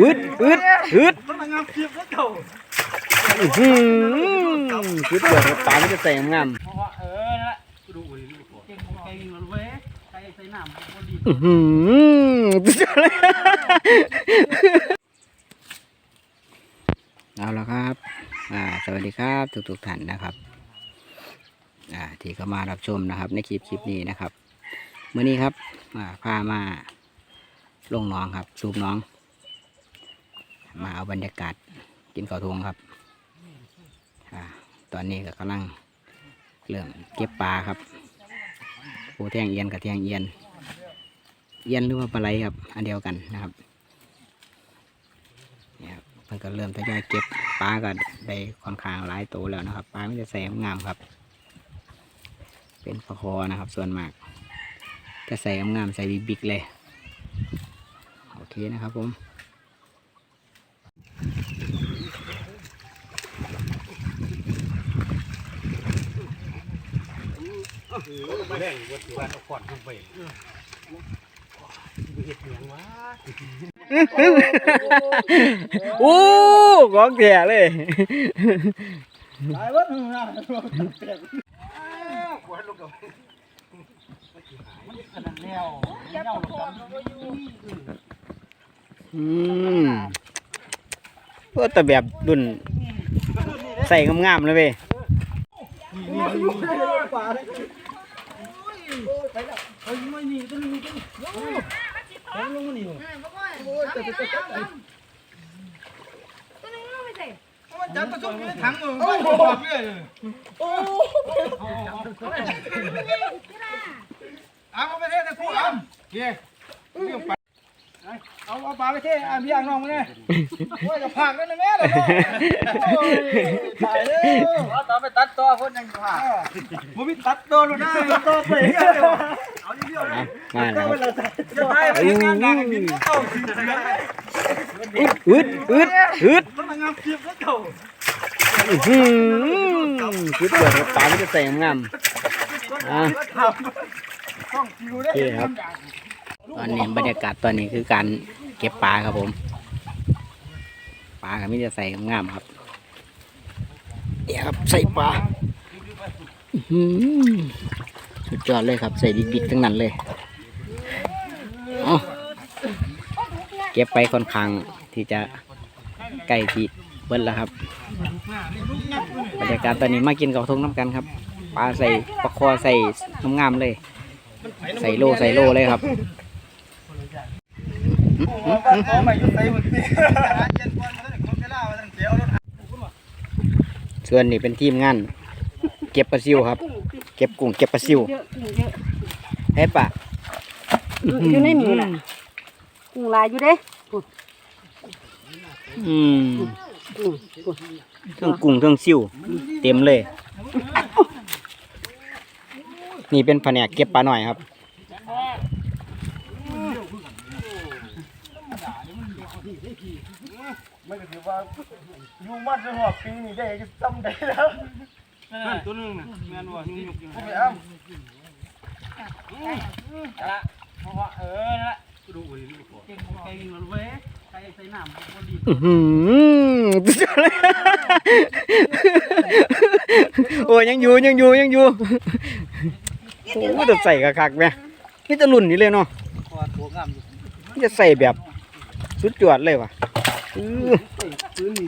อึดอึดอึดมันมางามเกียบแล้วเก่าอื้อหือคือเปิดปลาไม่จะใส่งามเพราะว่าเออนั่นแหละดูอุ้ยดูเก่งของแกยิงมันเว้ยใครใส่น้ำมันก็ดีอื้อหือสุดยอดเลยเอาละครับ อ่า สวัสดีครับทุกทุกๆท่านนะครับ อ่า ที่เข้ามารับชมนะครับ ในคลิปคลิปนี้นะครับเมื่อนี้ครับ อ่า พามาลงหน้องครับ สูบหน้อง มาเอาบรรยากาศกินข้าวทงครับอตอนนี้ก็กำลังเริ่มเก็บปลาครับปูแทงเอียนกับแทงเอียน เอียนหรือว่าปลาไหลครับ อันเดียวกันนะครับเนี่ยครับมันก็เริ่มทยอยเก็บปลาก็ได้ค่อนข้างหลายตัวแล้วนะครับปลาไม่จะแสมงามครับ เป็นปลาคอนะครับ ส่วนมากจะใส่งามใส่บิ๊กเลยโอเคนะครับผม แรงวัดว่อาขอนลงไปเห็ดเหนียงวะโอ้ของแท้เลยตายวัดนะแตกปวดลูกกับมันขนาดแล้วเน่าหรอกครับอืมเพื่อแต่แบบรุ่นใส่งามๆเลยเว้ย โอ้ยไปแล้วเฮ้ยไม่มีต้องมีต้องลงลงมานี่โอ้ยแต่แต่แต่จับกระสุนอยู่ในถังมึงไม่บอกเลยโอ้เอาไปเทนะครูเอาเกี่ยเอาเอาปลาไปเทอะพี่อ่างน้องมาเลยโอ้ยจะผักกันนะแม่เลยตายเลยต่อไปตัดต่อคนยังจะผักมึงไม่ตัดต่อหรอกนะต่อไปเอาเดียวนะมาแล้วครับจะตายไปงานงานกินข้าวอึดอึดอึดมันมางามเกียบแล้วเก่าอื้อหือคือเปิดปลาไม่จะใส่งามอะต้องคิวได้โอเคครับ ตอนนี้บรรยากาศตอนนี้คือการเก็บปลาครับผมปลาก็ไมแต่จะใส่งามครับเนี่ยครับใส่ปลาอื้อหือสุดยอดเลยครับใส่บิ๊กๆทั้งนั้นเลยเก็บไปค่อนข้างที่จะใกล้ที่เบิ้ลแล้วครับบรรยากาศตอนนี้มากินกับทงน้ำกันครับปลาใส่ปลาคอใส่งามๆเลย ใส่โลใส่โลเลยครับ ของใหม่ยุติหมด สิเย็นก่อนมาตั้งแต่คนเวลามาตั้งเดี๋ยวรถส่วนนี้เป็นทีมงาน เก็บปลาซิวครับ เก็บกุ้งเก็บปลาซิวเยอะกุ้งเยอะเฮ้ปะอยู่ในมือน่ะกุ้งหลายอยู่เด้อืมกุ้งกุ้งเครื่องกุ้งเครื่องซิวเต็มเลย นี่เป็นแผนกเก็บปลาหน่อยครับ ไม่ก็ถือว่าอยู่มัดจนหัวปีนี่ได้ก็ซ้ำได้แล้วตัวนึงน่ะแม่นว่ายุ่งยุกอยู่ไม่อ้ำละเพราะว่าเออนั่นแหละดูอุ้ยดูเก่งของแกยิงมันเว้ยใครใส่น้ำมันก็ดีอื้อหือสุดยอดเลยโอ้ยยังอยู่ยังอยู่ยังอยู่โอ้ยจะใส่คักๆไหมนี่จะรุ่นนี้เลยเนาะคอตัวงามอยู่นี่จะใส่แบบ สุดยอดเลยว่ะอื้อพื้นนี่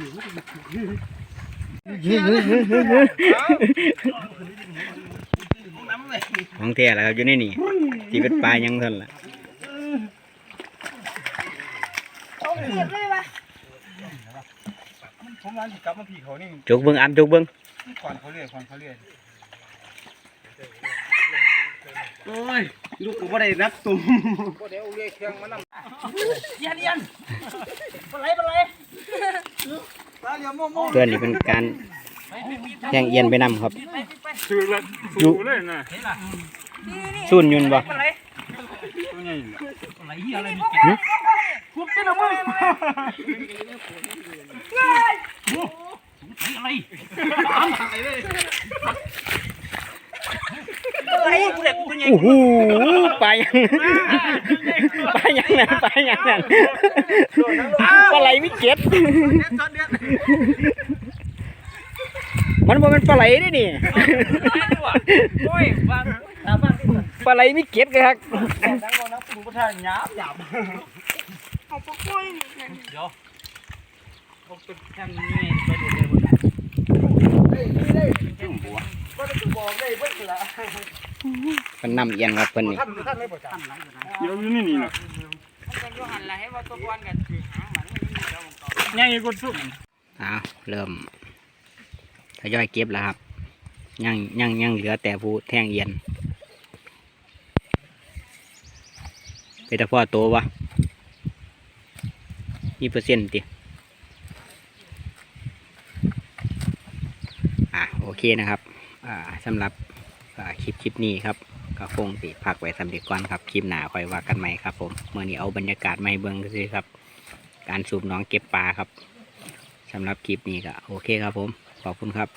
มันน้ำเลยของแท้แล้วครับอยู่ในนี่ที่เป็นปลายังเท่านั้นล่ะผมร้านสิกลับมาพี่เขานี่จกเบิ้งอันจกเบิ้งขอนเขาเรียกขอนเขาเรียกโอ้ยลูกกูไม่ได้นับตุ่มก็เดี๋ยวเรียกเครื่องมานำ เย็นเย็นปลาไหลปลาไหลปลาเดี๋ยวโม่โม่ตัวนี้เป็นการแย่งเอียนไปนำครับถือละอยู่เลยนะซุ่นยุนบ่ปลาไหลตัวใหญ่ปลาไหลเหี้ยอะไรมีเกล็ดคุบติดละมึงอะไรตามถ่ายเลยอะไรกูเด็กกูตัวใหญ่โอ้โห ปลายังปลายังนั่นปลายังนั่นปลาไหลมีเกล็ดตอนเดือนมันบ่เป็นปลาไหลเด้นี่โอ้ยบางตาบางที่สุดปลาไหลมีเกล็ดครับนังโนังปูประทานหยาบหยาบเอาปลาก้อยเดี๋ยว ผมเป็นแค่นี้ไปดูเลยบ่ได้บอกได้เพิ่นละเป็นน้ำเอียนครับเพิ่นนี่ท่านท่านไม่ประจำเดี๋ยวอยู่นี่นี่นะมันอยู่หันละให้ว่าตัวบอลกันคือหางมันไม่มีแล้วมันก็ใหญ่กว่าสุดอ้าวเริ่มทยอยเก็บแล้วครับยังยังยังเหลือแต่ผู้แท่งเอียนเป็นแต่พ่อโตวะมีเปอร์เซ็นต์ติอะโอเคนะครับอ่า สำหรับคลิปคลิปนี้ครับก็คงติพักไว้สำเร็จก่อนครับคลิปหนาคอยว่ากันใหม่ครับผมเมื่อนี้เอาบรรยากาศมาให้เบิ้งซื่อครับ การสูบน้องเก็บปลาครับสำหรับคลิปนี้ก็โอเคครับผมขอบคุณครับ